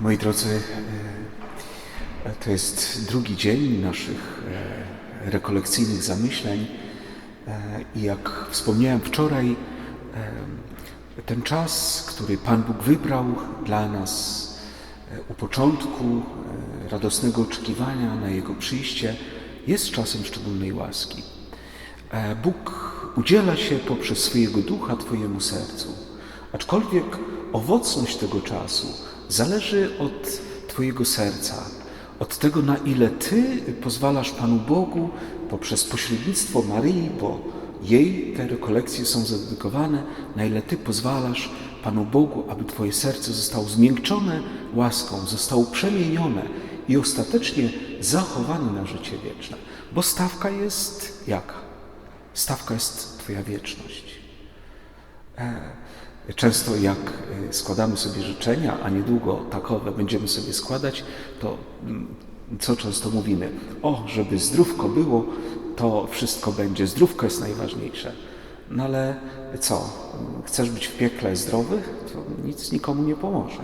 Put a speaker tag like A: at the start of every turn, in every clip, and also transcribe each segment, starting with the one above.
A: Moi drodzy, e, to jest drugi dzień naszych e, rekolekcyjnych zamyśleń e, i jak wspomniałem wczoraj, ten czas, który Pan Bóg wybrał dla nas u początku radosnego oczekiwania na Jego przyjście, jest czasem szczególnej łaski. Bóg udziela się poprzez swojego ducha Twojemu sercu. Aczkolwiek owocność tego czasu zależy od Twojego serca, od tego, na ile Ty pozwalasz Panu Bogu poprzez pośrednictwo Maryi, bo jej te rekolekcje są zadedykowane, na ile Ty pozwalasz Panu Bogu, aby Twoje serce zostało zmiękczone łaską, zostało przemienione i ostatecznie zachowane na życie wieczne. Bo stawka jest jaka? Stawka jest Twoja wieczność. Często jak e, składamy sobie życzenia, a niedługo takowe będziemy sobie składać, to mm, co często mówimy? O, żeby zdrówko było, to wszystko będzie. Zdrówko jest najważniejsze. No ale co? Chcesz być w piekle zdrowych? To nic nikomu nie pomoże.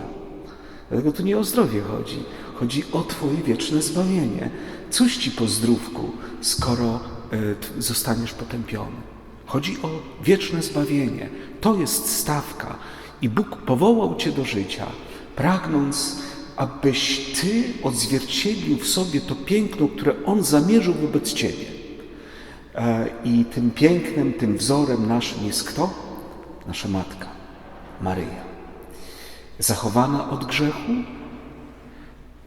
A: Dlatego tu nie o zdrowie chodzi. Chodzi o Twoje wieczne zbawienie. Cóż Ci po zdrówku, skoro t- zostaniesz potępiony? Chodzi o wieczne zbawienie. To jest stawka. I Bóg powołał Cię do życia, pragnąc, abyś Ty odzwierciedlił w sobie to piękno, które On zamierzył wobec Ciebie. E, I tym pięknem, tym wzorem naszym jest kto? Nasza Matka, Maryja. Zachowana od grzechu,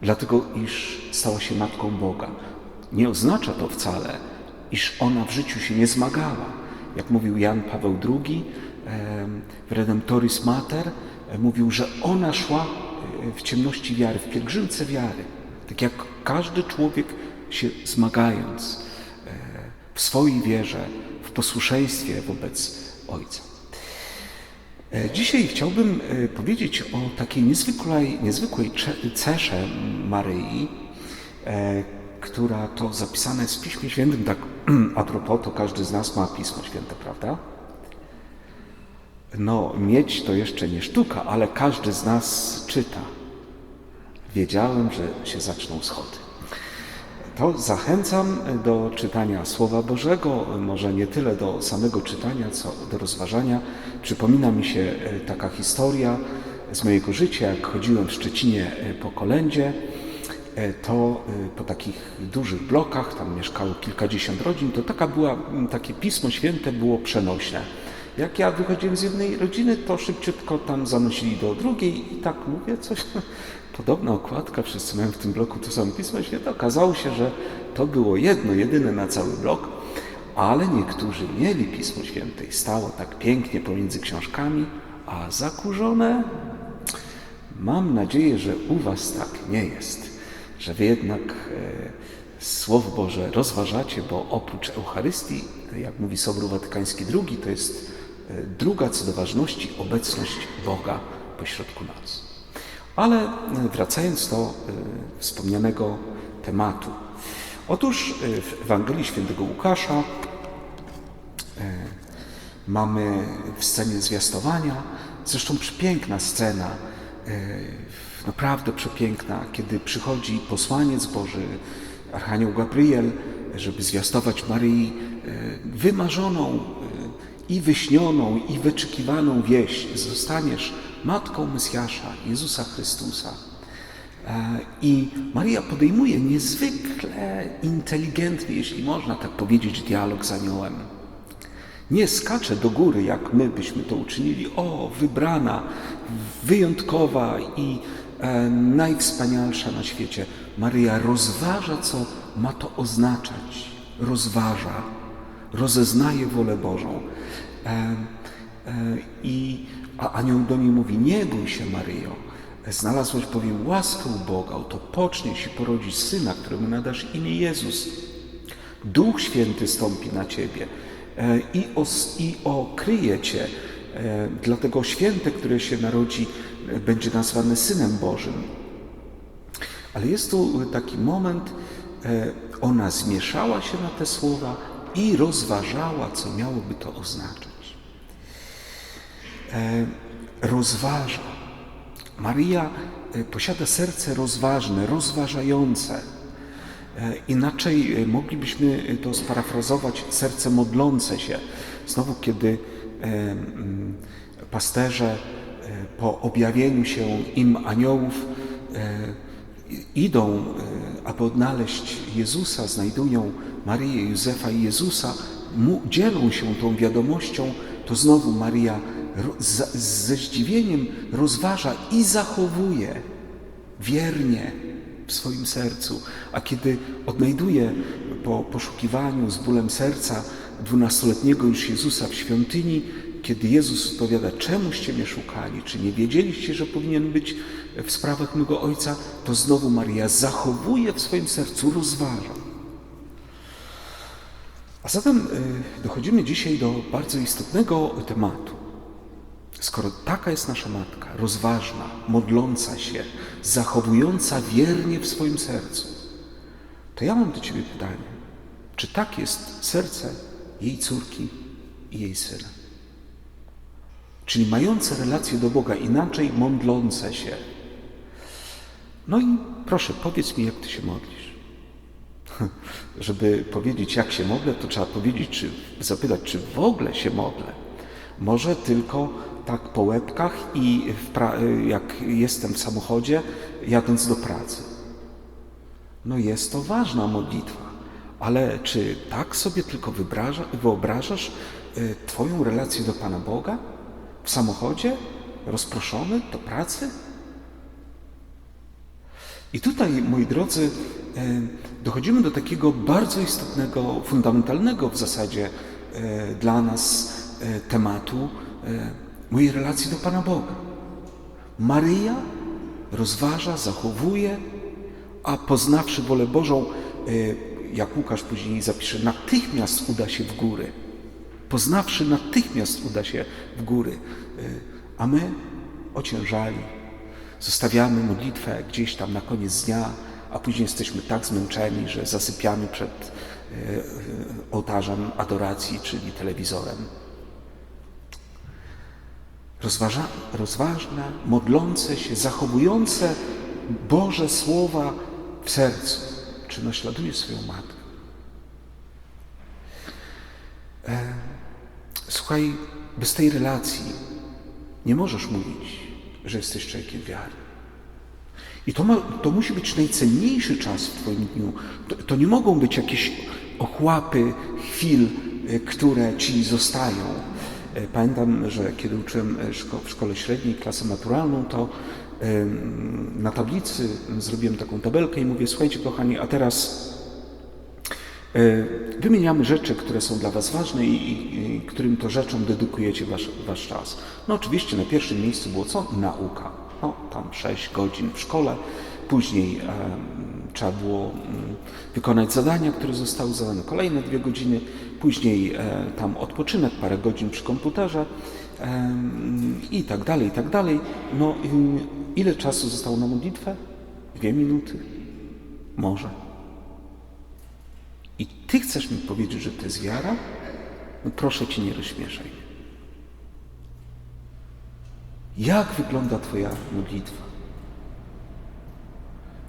A: dlatego iż stała się Matką Boga. Nie oznacza to wcale, iż ona w życiu się nie zmagała. Jak mówił Jan Paweł II w Redemptoris Mater, e, mówił, że ona szła e, w ciemności wiary, w pielgrzymce wiary. Tak jak każdy człowiek się zmagając e, w swojej wierze, w posłuszeństwie wobec Ojca. Dzisiaj chciałbym powiedzieć o takiej niezwykłej, niezwykłej cesze Maryi, która to zapisana jest w Piśmie Świętym. Tak a propos, to każdy z nas ma Pismo Święte, prawda? No, mieć to jeszcze nie sztuka, ale każdy z nas czyta. Wiedziałem, że się zaczną schody. To zachęcam do czytania Słowa Bożego, może nie tyle do samego czytania, co do rozważania. Przypomina mi się e, taka historia z mojego życia, jak chodziłem w Szczecinie e, po kolędzie, to e, po takich dużych blokach, tam mieszkało kilkadziesiąt rodzin, to taka była, takie Pismo Święte było przenośne. Jak ja wychodziłem z jednej rodziny, to szybciutko tam zanosili do drugiej i tak mówię, coś podobna okładka, wszyscy mają w tym bloku to samo Pismo Święte. Okazało się, że to było jedno, jedyne na cały blok, ale niektórzy mieli Pismo Święte i stało tak pięknie pomiędzy książkami, a zakurzone Mam nadzieję, że u Was tak nie jest, że Wy jednak e, Słowo Boże rozważacie, bo oprócz Eucharystii, jak mówi Sobór Watykański II, to jest e, druga co do ważności obecność Boga pośrodku nas. Ale e, wracając do wspomnianego tematu. Otóż w Ewangelii Świętego Łukasza Mamy w scenie zwiastowania, zresztą przepiękna scena, naprawdę przepiękna, kiedy przychodzi posłaniec Boży, Archanioł Gabriel, żeby zwiastować Maryi e, wymarzoną e, i wyśnioną, i wyczekiwaną wieść. Zostaniesz Matką Mesjasza, Jezusa Chrystusa. E, I Maria podejmuje niezwykle inteligentny, jeśli można tak powiedzieć, dialog z aniołem. Nie skacze do góry, jak my byśmy to uczynili. O, wybrana, wyjątkowa i najwspanialsza na świecie. Maryja rozważa, co ma to oznaczać. Rozważa, rozeznaje wolę Bożą. E, e, I a anioł do niej mówi: Nie bój się, Maryjo. Znalazłeś bowiem łaskę u Boga, oto poczniesz i porodzisz syna, któremu nadasz imię Jezus. Duch Święty stąpi na ciebie e, i, os, i okryje cię. E, Dlatego święte, które się narodzi, e, będzie nazwane Synem Bożym. Ale jest tu taki moment, e, ona zmieszała się na te słowa i rozważała, co miałoby to oznaczać. E, Rozważa. Maria e, posiada serce rozważne, rozważające. Inaczej moglibyśmy to sparafrazować serce modlące się. Znowu, kiedy pasterze po objawieniu się im aniołów e, idą, e, aby odnaleźć Jezusa, znajdują Maryję, Józefa i Jezusa, dzielą się tą wiadomością, to znowu Maria ze zdziwieniem rozważa i zachowuje wiernie w swoim sercu. A kiedy odnajduje po poszukiwaniu z bólem serca dwunastoletniego już Jezusa w świątyni, kiedy Jezus odpowiada, czemuście mnie szukali, czy nie wiedzieliście, że powinien być w sprawach mego Ojca, to znowu Maria zachowuje w swoim sercu, rozważa. A zatem y, dochodzimy dzisiaj do bardzo istotnego tematu. Skoro taka jest nasza matka, rozważna, modląca się, zachowująca wiernie w swoim sercu, to ja mam do Ciebie pytanie: czy tak jest serce jej córki i jej syna? Czyli mające relację do Boga, inaczej modlące się. No i proszę, powiedz mi, jak Ty się modlisz. Żeby powiedzieć, jak się modlę, to trzeba powiedzieć, czy zapytać, czy w ogóle się modlę. Może tylko tak po łebkach i jak jestem w samochodzie, jadąc do pracy. No jest to ważna modlitwa, ale czy tak sobie tylko wyobraża, wyobrażasz y, Twoją relację do Pana Boga w samochodzie, rozproszony do pracy? I tutaj, moi drodzy, e, dochodzimy do takiego bardzo istotnego, fundamentalnego w zasadzie e, dla nas e, tematu mojej relacji do Pana Boga. Maryja rozważa, zachowuje, a poznawszy wolę Bożą, jak Łukasz później zapisze, natychmiast uda się w góry. Poznawszy, natychmiast uda się w góry. E, A my ociężali, Zostawiamy modlitwę gdzieś tam na koniec dnia, a później jesteśmy tak zmęczeni, że zasypiamy przed e, e, ołtarzem adoracji, czyli telewizorem. Rozważa, rozważne, modlące się, zachowujące Boże Słowa w sercu. Czy naśladuje swoją matkę? E, słuchaj, bez tej relacji nie możesz mówić, że jesteś człowiekiem wiary. I to, ma, to musi być najcenniejszy czas w Twoim dniu. To, to nie mogą być jakieś ochłapy chwil, e, które Ci zostają. E, Pamiętam, że kiedy uczyłem e, w szkole średniej klasę maturalną, to na tablicy zrobiłem taką tabelkę i mówię, słuchajcie kochani, a teraz Wymieniamy rzeczy, które są dla Was ważne i, i, i którym to rzeczom dedykujecie wasz, wasz czas. No oczywiście na pierwszym miejscu było co? Nauka. No tam 6 godzin w szkole. Później e, trzeba było mm, wykonać zadania, które zostały zadane. Kolejne dwie godziny. Później e, tam odpoczynek, parę godzin przy komputerze e, i tak dalej, i tak dalej. No ile czasu zostało na modlitwę? Dwie minuty? Może. I Ty chcesz mi powiedzieć, że to jest wiara? No proszę Cię, nie rozśmieszaj. Jak wygląda Twoja modlitwa?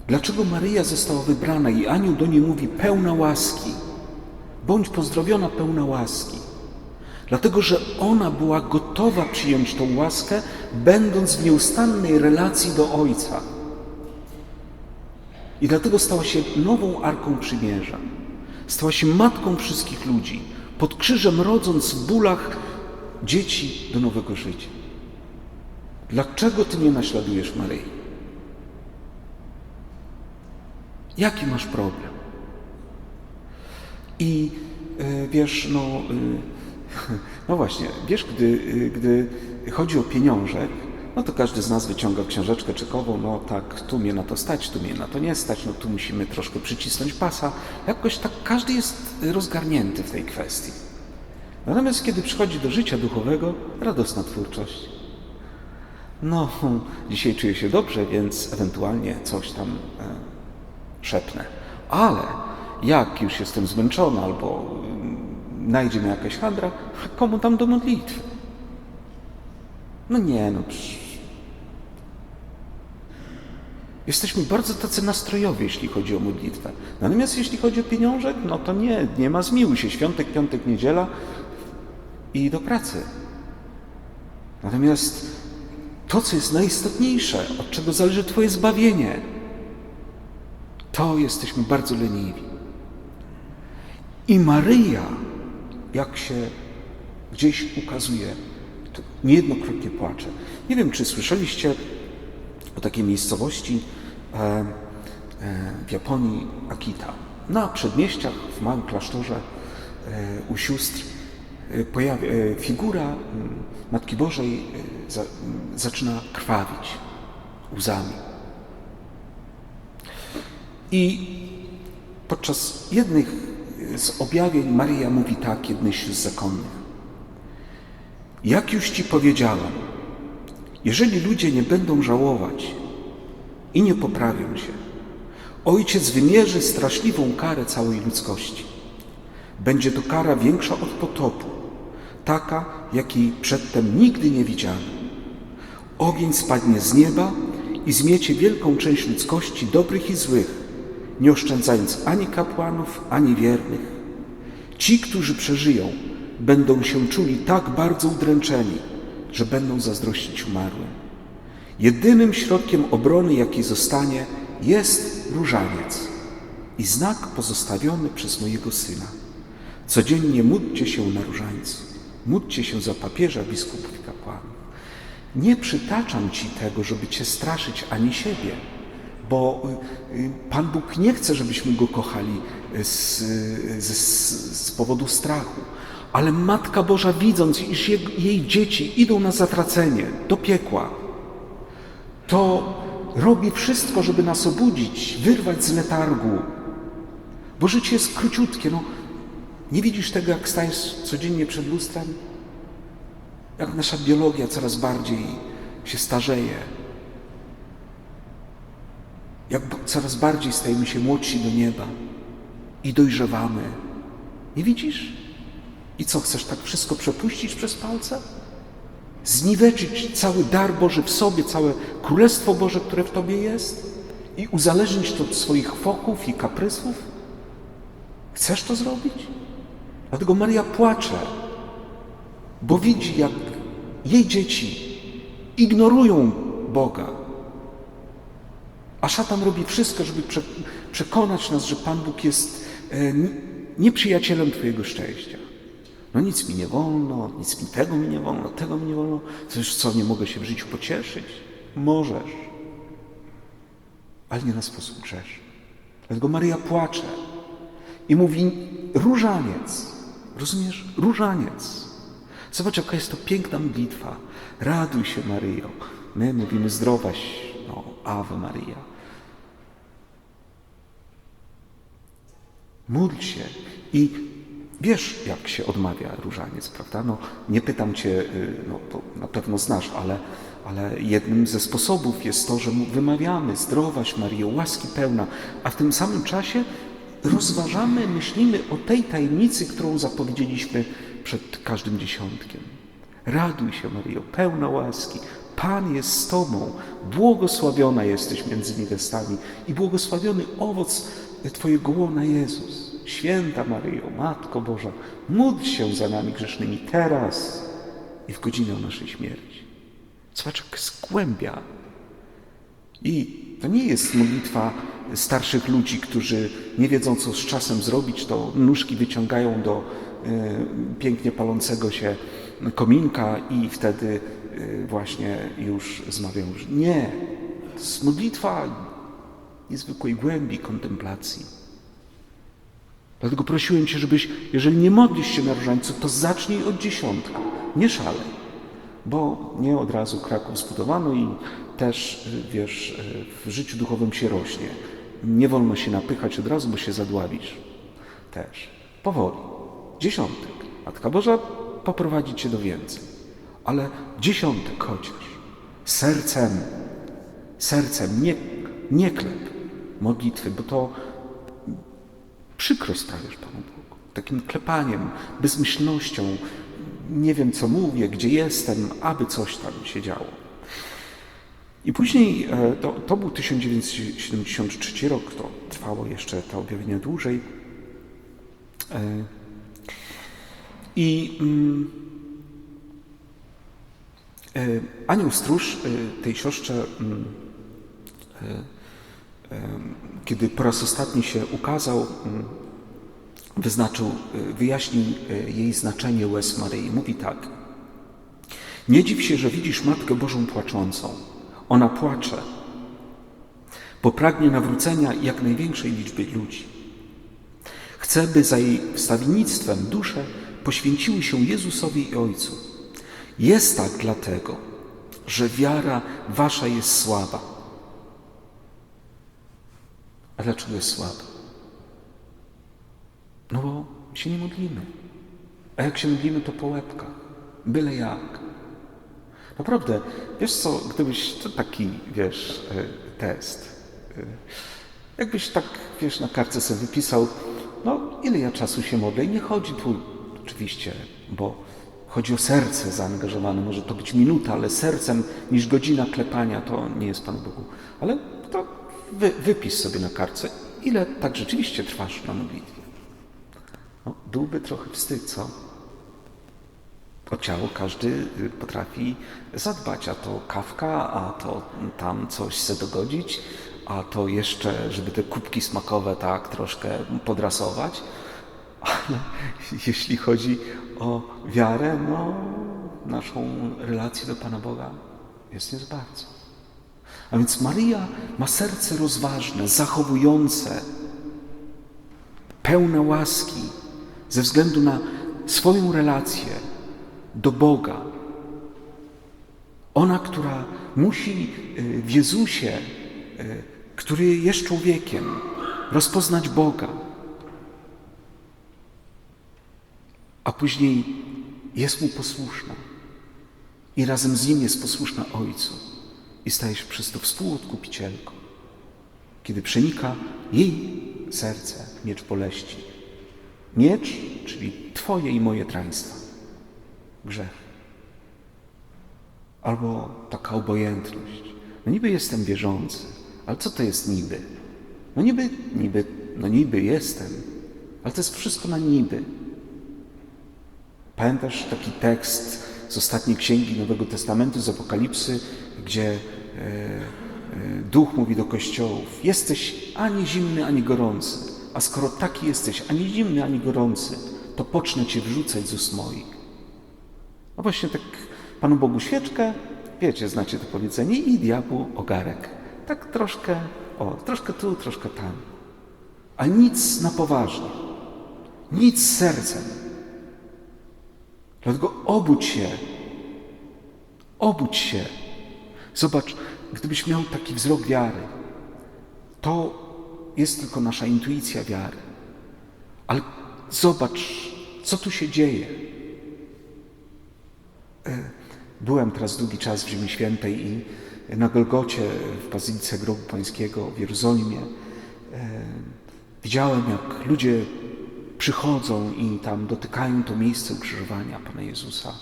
A: Dlaczego Maryja została wybrana i anioł do niej mówi pełna łaski? Bądź pozdrowiona pełna łaski. Dlatego, że ona była gotowa przyjąć tą łaskę, będąc w nieustannej relacji do Ojca. I dlatego stała się nową arką przymierza. Stała się matką wszystkich ludzi, pod krzyżem rodząc w bólach dzieci do nowego życia. Dlaczego ty nie naśladujesz Maryi? Jaki masz problem? I e, wiesz, no, e, no właśnie, wiesz, gdy, e, gdy chodzi o pieniążek, no to każdy z nas wyciąga książeczkę czekową, no tak, tu mnie na to stać, tu mnie na to nie stać, no tu musimy troszkę przycisnąć pasa. Jakoś tak każdy jest rozgarnięty w tej kwestii. Natomiast kiedy przychodzi do życia duchowego, radosna twórczość. No, dzisiaj czuję się dobrze, więc ewentualnie coś tam e, szepnę. Ale jak już jestem zmęczony albo mm, najdzie mnie jakaś handra, komu tam do modlitwy? No nie, no psz. Jesteśmy bardzo tacy nastrojowi, jeśli chodzi o modlitwę. Natomiast jeśli chodzi o pieniążek, no to nie, nie ma zmiłuj się. Świątek, piątek, niedziela i do pracy. Natomiast to, co jest najistotniejsze, od czego zależy Twoje zbawienie, to jesteśmy bardzo leniwi. I Maryja, jak się gdzieś ukazuje, to niejednokrotnie płacze. Nie wiem, czy słyszeliście o takiej miejscowości e, e, w Japonii, Akita. Na przedmieściach, w małym klasztorze e, u sióstr pojawia, figura m, Matki Bożej e, za, m, zaczyna krwawić łzami. I podczas jednych z objawień Maryja mówi tak jednej z zakonnych. Jak już Ci powiedziałam, jeżeli ludzie nie będą żałować i nie poprawią się, Ojciec wymierzy straszliwą karę całej ludzkości. Będzie to kara większa od potopu, taka, jakiej przedtem nigdy nie widziano. Ogień spadnie z nieba i zmiecie wielką część ludzkości, dobrych i złych, nie oszczędzając ani kapłanów, ani wiernych. Ci, którzy przeżyją, będą się czuli tak bardzo udręczeni, że będą zazdrościć umarłym. Jedynym środkiem obrony, jaki zostanie, jest różaniec i znak pozostawiony przez mojego syna. Codziennie módlcie się na różańcu, módlcie się za papieża, biskupów i kapłanów. Nie przytaczam Ci tego, żeby Cię straszyć ani siebie, bo y, y, Pan Bóg nie chce, żebyśmy Go kochali z, z, z powodu strachu. Ale Matka Boża, widząc, iż jej, dzieci idą na zatracenie, do piekła, to robi wszystko, żeby nas obudzić, wyrwać z letargu. Bo życie jest króciutkie. No, nie widzisz tego, jak stajesz codziennie przed lustrem? Jak nasza biologia coraz bardziej się starzeje. Jak coraz bardziej stajemy się młodsi do nieba i dojrzewamy. Nie widzisz? I co, chcesz tak wszystko przepuścić przez palce? Zniweczyć cały dar Boży w sobie, całe Królestwo Boże, które w Tobie jest? I uzależnić to od swoich fochów i kaprysów? Chcesz to zrobić? Dlatego Maria płacze, bo widzi, jak jej dzieci ignorują Boga. A szatan robi wszystko, żeby przekonać nas, że Pan Bóg jest e, nieprzyjacielem Twojego szczęścia. No nic mi nie wolno, nic mi tego mi nie wolno, tego mi nie wolno. Już co, nie mogę się w życiu pocieszyć? Możesz, ale nie na sposób grzeszny. Dlatego Maryja płacze i mówi różaniec. Rozumiesz? Różaniec. Zobacz, jaka jest to piękna modlitwa. Raduj się, Maryjo. My mówimy zdrowaś, no, Ave Maria. Módl się i Wiesz, jak się odmawia różaniec, prawda? No, nie pytam cię, y, no, na pewno znasz, ale, ale jednym ze sposobów jest to, że wymawiamy zdrowaś Maryjo, łaski pełna, a w tym samym czasie rozważamy, myślimy o tej tajemnicy, którą zapowiedzieliśmy przed każdym dziesiątkiem. Raduj się Maryjo, pełna łaski, Pan jest z Tobą, błogosławiona jesteś między niewiastami i błogosławiony owoc Twojego łona Jezus. Święta Maryjo, Matko Boża, módl się za nami grzesznymi teraz i w godzinę naszej śmierci. Zobacz, skłębia. I to nie jest modlitwa starszych ludzi, którzy nie wiedzą, co z czasem zrobić, to nóżki wyciągają do y, pięknie palącego się kominka i wtedy y, właśnie już zmawiają. Nie. To jest modlitwa niezwykłej głębi kontemplacji. Dlatego prosiłem Cię, żebyś, jeżeli nie modlisz się na różańcu, to zacznij od dziesiątka. Nie szalej, bo nie od razu Kraków zbudowano i też, wiesz, w życiu duchowym się rośnie. Nie wolno się napychać od razu, bo się zadławisz. Też. Powoli. Dziesiątek. Matka Boża poprowadzi Cię do więcej. Ale dziesiątek chociaż. Sercem. Sercem. Nie, nie klep modlitwy, bo to przykro sprawiasz Panu Bogu. Takim klepaniem, bezmyślnością, nie wiem co mówię, gdzie jestem, aby coś tam się działo. I później, e, to, to był 1973 rok, to trwało jeszcze to objawienie dłużej. E, I mm, e, anioł stróż tej siostrze, mm, kiedy po raz ostatni się ukazał, mm, wyznaczył, e, wyjaśnił e, jej znaczenie łez Maryi. Mówi tak. Nie dziw się, że widzisz Matkę Bożą płaczącą. Ona płacze, bo pragnie nawrócenia jak największej liczby ludzi. Chce, by za jej wstawiennictwem dusze poświęciły się Jezusowi i Ojcu. Jest tak dlatego, że wiara wasza jest słaba. A dlaczego jest słaba? No bo się nie modlimy. A jak się modlimy, to po łebkach. Byle jak. Naprawdę, wiesz co, gdybyś, to taki, wiesz, e, test. E, Jakbyś tak, wiesz, na kartce sobie wypisał, no ile ja czasu się modlę i nie chodzi tu oczywiście, bo chodzi o serce zaangażowane, może to być minuta, ale sercem niż godzina klepania to nie jest Panu Bogu. Ale to wy, wypisz sobie na kartce, ile tak rzeczywiście trwasz na modlitwie. No, byłby trochę wstyd, co? O ciało każdy y, potrafi zadbać, a to kawka, a to tam coś se dogodzić, a to jeszcze, żeby te kubki smakowe tak troszkę podrasować. Ale jeśli chodzi o wiarę, no naszą relację do Pana Boga jest nie za bardzo. A więc Maryja ma serce rozważne, zachowujące, pełne łaski ze względu na swoją relację do Boga. Ona, która musi y, w Jezusie, y, który jest człowiekiem, rozpoznać Boga, a później jest mu posłuszna i razem z nim jest posłuszna Ojcu i staje się przez to współodkupicielką, kiedy przenika jej serce miecz boleści. Miecz, czyli Twoje i moje draństwa, grzech. Albo taka obojętność. No niby jestem wierzący, ale co to jest niby? No niby, niby, no niby jestem, ale to jest wszystko na niby. Pamiętasz taki tekst z ostatniej księgi Nowego Testamentu, z Apokalipsy, gdzie e, e, Duch mówi do kościołów: Jesteś ani zimny, ani gorący. A skoro taki jesteś, ani zimny, ani gorący, to pocznę cię wrzucać z ust moich. No właśnie tak Panu Bogu świeczkę, wiecie, znacie to powiedzenie, i diabłu ogarek. Tak troszkę, o, troszkę tu, troszkę tam. A nic na poważnie. Nic sercem. Dlatego obudź się. Obudź się. Zobacz, gdybyś miał taki wzrok wiary, to jest tylko nasza intuicja wiary. Ale zobacz, co tu się dzieje. E, Byłem teraz długi czas w Ziemi Świętej i na Golgocie w Bazylice Grobu Pańskiego w Jerozolimie e, widziałem, jak ludzie przychodzą i tam dotykają to miejsce ukrzyżowania Pana Jezusa.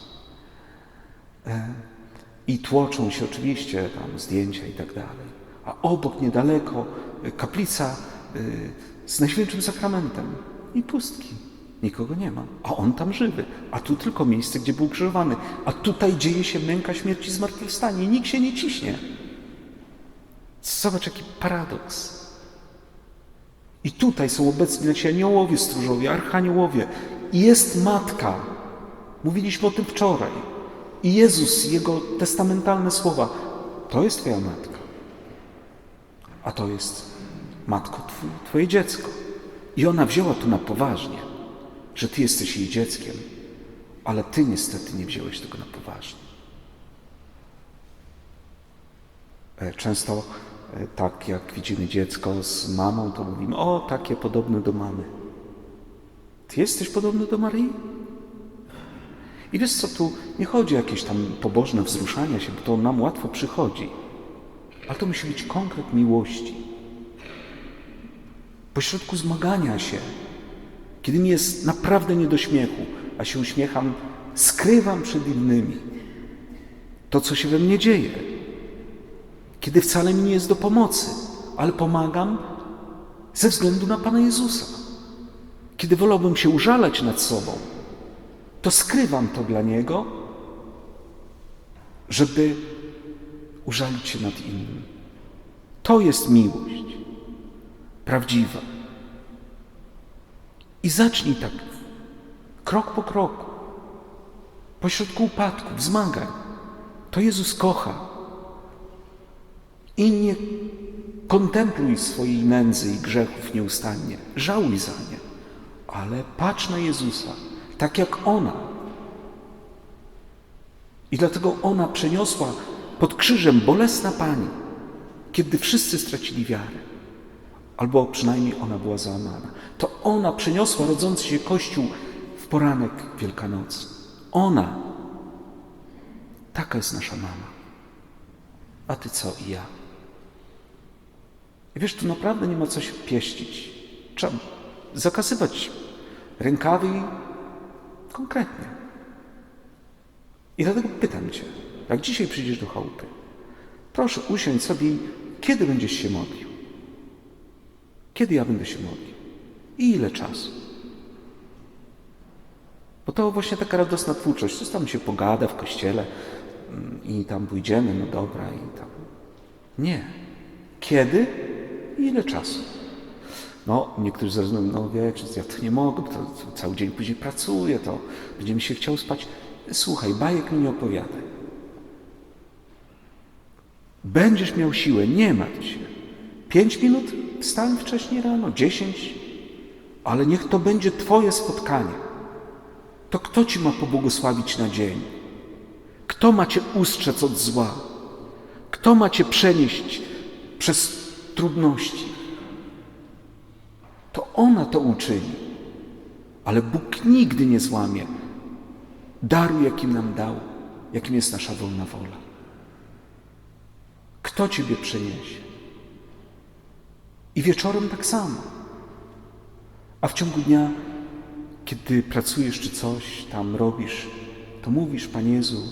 A: I tłoczą się oczywiście tam zdjęcia i tak dalej. A obok niedaleko e, kaplica e, z Najświętszym Sakramentem i pustki. Nikogo nie ma, a on tam żywy. A tu tylko miejsce, gdzie był ukrzyżowany. A tutaj dzieje się męka śmierci zmartwychwstanie nikt się nie ciśnie. Zobacz, jaki paradoks. I tutaj są obecni nasi aniołowie stróżowie, archaniołowie. Jest matka. Mówiliśmy o tym wczoraj. I Jezus, Jego testamentalne słowa. To jest Twoja matka. A to jest matko, tw- Twoje dziecko. I ona wzięła to na poważnie, że Ty jesteś jej dzieckiem, ale Ty niestety nie wziąłeś tego na poważnie. E, Często e, tak jak widzimy dziecko z mamą, to mówimy, o takie podobne do mamy. Ty jesteś podobny do Maryi? I wiesz co, tu nie chodzi o jakieś tam pobożne wzruszania się, bo to nam łatwo przychodzi. Ale to musi być konkret miłości. Pośrodku zmagania się, kiedy mi jest naprawdę nie do śmiechu, a się uśmiecham, skrywam przed innymi to, co się we mnie dzieje. kiedy wcale mi nie jest do pomocy, ale pomagam ze względu na Pana Jezusa. Kiedy wolałbym się użalać nad sobą, to skrywam to dla Niego, żeby użalić się nad innym. To jest miłość prawdziwa. I zacznij tak, krok po kroku, pośrodku upadków, zmagań. To Jezus kocha. I nie kontempluj swojej nędzy i grzechów nieustannie. Żałuj za nie, ale patrz na Jezusa, tak jak ona. I dlatego ona przeniosła pod krzyżem bolesna Pani, kiedy wszyscy stracili wiarę, albo przynajmniej ona była załamana. To ona przeniosła rodzący się Kościół w poranek Wielkanocy. Ona. Taka jest nasza mama. A ty co i ja? I wiesz, tu naprawdę nie ma co się pieścić. Trzeba zakazywać rękawy konkretnie. I dlatego pytam Cię, jak dzisiaj przyjdziesz do chałupy, proszę usiądź sobie, kiedy będziesz się modlił? Kiedy ja będę się modlił? I ile czasu? Bo to właśnie taka radosna twórczość. Co tam się pogada w kościele mm, i tam pójdziemy, no dobra, i tam. Nie. Kiedy i ile czasu? No, niektórzy mówią, no wiesz, ja to nie mogę, to, to cały dzień później pracuję, to będzie mi się chciał spać. Słuchaj, bajek mi nie opowiadaj. Będziesz miał siłę, nie martw się. Pięć minut wstań wcześniej rano, dziesięć, ale niech to będzie Twoje spotkanie. To kto Ci ma pobłogosławić na dzień? Kto ma Cię ustrzec od zła? Kto ma Cię przenieść przez trudności? Ona to uczyni. Ale Bóg nigdy nie złamie daru, jakim nam dał, jakim jest nasza wolna wola. Kto Ciebie przeniesie? I wieczorem tak samo. A w ciągu dnia, kiedy pracujesz czy coś tam robisz, to mówisz, Panie Jezu,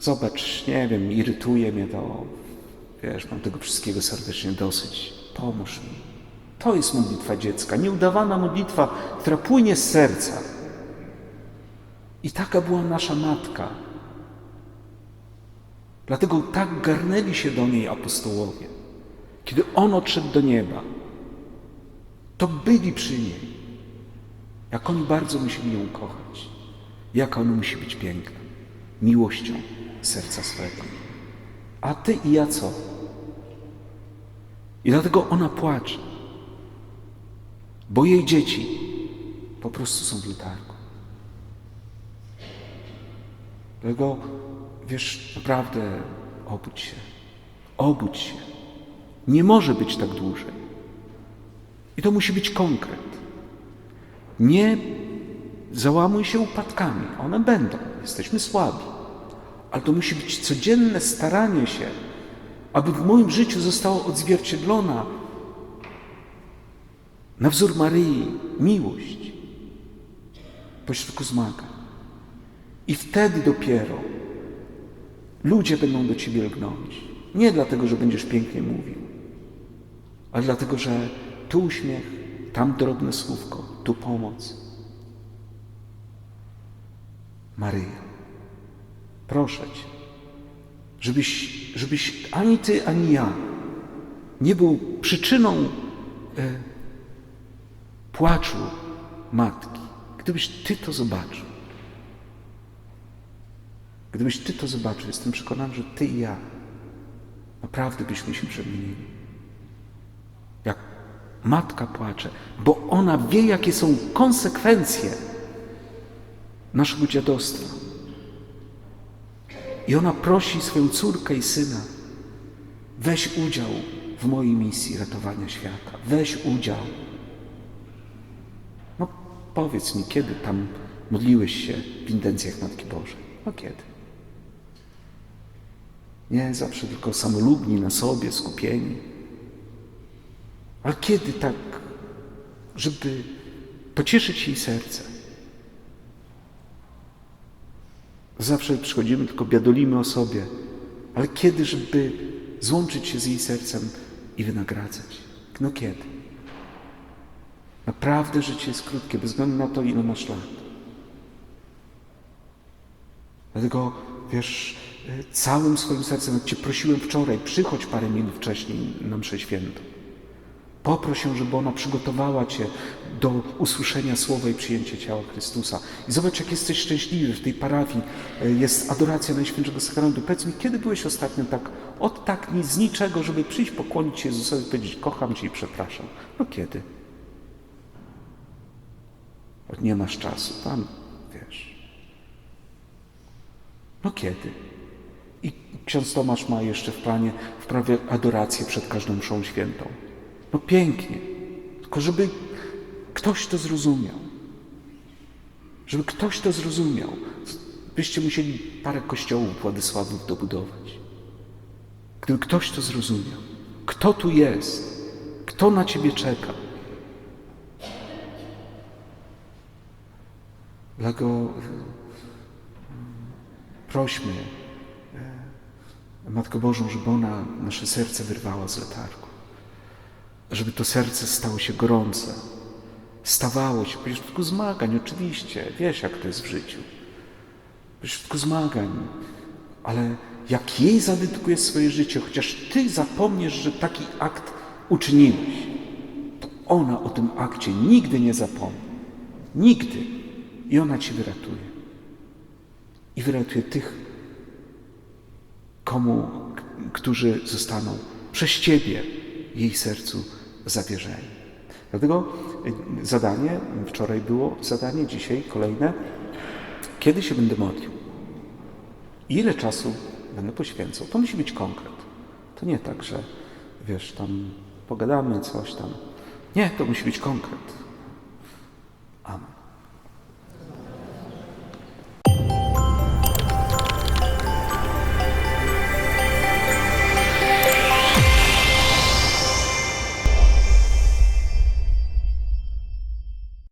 A: zobacz, nie wiem, irytuje mnie to, wiesz, mam tego wszystkiego serdecznie dosyć, pomóż mi. To jest modlitwa dziecka, nieudawana modlitwa, która płynie z serca. I taka była nasza matka. Dlatego tak garnęli się do niej apostołowie. Kiedy on odszedł do nieba, to byli przy niej. Jak oni bardzo musieli ją kochać. Jaka ona musi być piękna. Miłością serca swego. A ty i ja co? I dlatego ona płacze. Bo jej dzieci po prostu są w letargu. Dlatego, wiesz, naprawdę obudź się. Obudź się. Nie może być tak dłużej. I to musi być konkret. Nie załamuj się upadkami. One będą. Jesteśmy słabi. Ale to musi być codzienne staranie się, aby w moim życiu została odzwierciedlona na wzór Maryi miłość pośrodku zmagań. I wtedy dopiero ludzie będą do Ciebie lgnąć. Nie dlatego, że będziesz pięknie mówił, ale dlatego, że tu uśmiech, tam drobne słówko, tu pomoc. Maryja, proszę Cię, żebyś, żebyś ani Ty, ani ja nie był przyczyną e, płaczu matki, gdybyś Ty to zobaczył. Gdybyś Ty to zobaczył, jestem przekonany, że Ty i ja naprawdę byśmy się przemienili. Jak matka płacze, bo ona wie, jakie są konsekwencje naszego dziadostwa. I ona prosi swoją córkę i syna, weź udział w mojej misji ratowania świata. Weź udział. Powiedz mi, kiedy tam modliłeś się w intencjach Matki Bożej? No kiedy? Nie zawsze tylko samolubni na sobie, skupieni. Ale kiedy tak, żeby pocieszyć jej serce? Zawsze przychodzimy, tylko biadolimy o sobie. Ale kiedy, żeby złączyć się z jej sercem i wynagradzać. No kiedy? Naprawdę życie jest krótkie, bez względu na to, ile masz lat. Dlatego, wiesz, całym swoim sercem, Cię prosiłem wczoraj, przychodź parę minut wcześniej na mszę świętą. Poproś ją, żeby ona przygotowała Cię do usłyszenia słowa i przyjęcia ciała Chrystusa. I zobacz, jak jesteś szczęśliwy w tej parafii. y, Jest adoracja Najświętszego Sakramentu. Powiedz mi, kiedy byłeś ostatnio tak, od tak z niczego, żeby przyjść, pokłonić się Jezusowi i powiedzieć, kocham Cię i przepraszam. No kiedy? Nie masz czasu, Pan, wiesz. No kiedy? I ksiądz Tomasz ma jeszcze w planie wprawie adorację przed każdą mszą świętą. No pięknie. Tylko żeby ktoś to zrozumiał. Żeby ktoś to zrozumiał. Byście musieli parę kościołów Władysławów dobudować. Gdyby ktoś to zrozumiał. Kto tu jest? Kto na ciebie czeka? Dlatego prośmy e, Matkę Bożą, żeby ona nasze serce wyrwała z letargu. Żeby to serce stało się gorące. Stawało się, pośrodku zmagań, oczywiście. Wiesz, jak to jest w życiu. Pośrodku zmagań. Ale jak jej zadedykujesz swoje życie, chociaż ty zapomniesz, że taki akt uczyniłeś, to ona o tym akcie nigdy nie zapomni. Nigdy. I ona cię wyratuje. I wyratuje tych, komu, którzy zostaną przez Ciebie jej sercu zawierzeni. Dlatego y, zadanie, wczoraj było zadanie, dzisiaj kolejne. Kiedy się będę modlił? Ile czasu będę poświęcał? To musi być konkret. To nie tak, że wiesz, tam pogadamy coś tam. Nie, to musi być konkret.